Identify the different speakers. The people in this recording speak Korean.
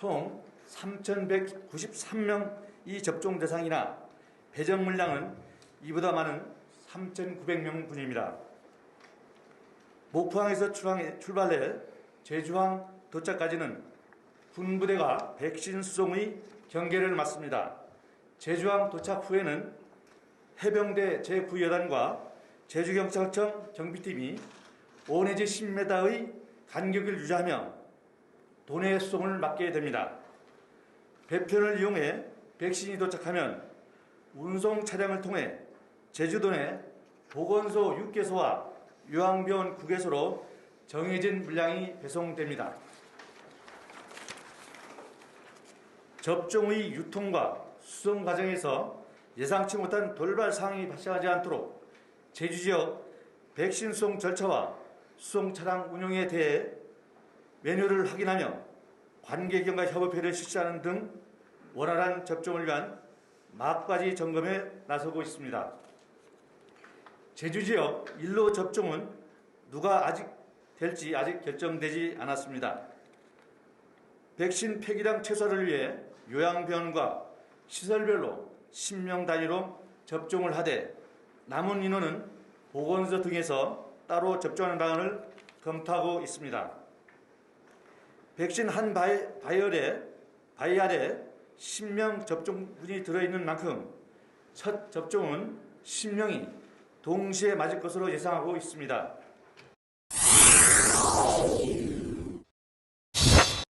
Speaker 1: 총 3,193명이 접종 대상이나 배정 물량은 이보다 많은 3,900명 분입니다. 목포항에서 출발해 제주항 도착까지는 군부대가 백신 수송의 경계를 맡습니다. 제주항 도착 후에는 해병대 제9여단과 제주경찰청 경비팀이 5 내지 10m의 간격을 유지하며 도내 수송을 맡게 됩니다. 배편을 이용해 백신이 도착하면 운송 차량을 통해 제주도 내 보건소 6개소와 요양병원 9개소로 정해진 물량이 배송됩니다. 접종의 유통과 수송 과정에서 예상치 못한 돌발 상황이 발생하지 않도록 제주 지역 백신 수송 절차와 수송 차량 운영에 대해 매뉴를 확인하며 관계기관과 협업회를 실시하는 등 원활한 접종을 위한 막바지 점검에 나서고 있습니다. 제주 지역 일로 접종은 누가 아직 될지 아직 결정되지 않았습니다. 백신 폐기량 최소화를 위해 요양병원과 시설별로 10명 단위로 접종을 하되 남은 인원은 보건소 등에서 따로 접종하는 방안을 검토하고 있습니다. 백신 한 발, 바이얼에, 바이알에 10명 접종분이 들어있는 만큼 첫 접종은 10명이 동시에 맞을 것으로 예상하고 있습니다.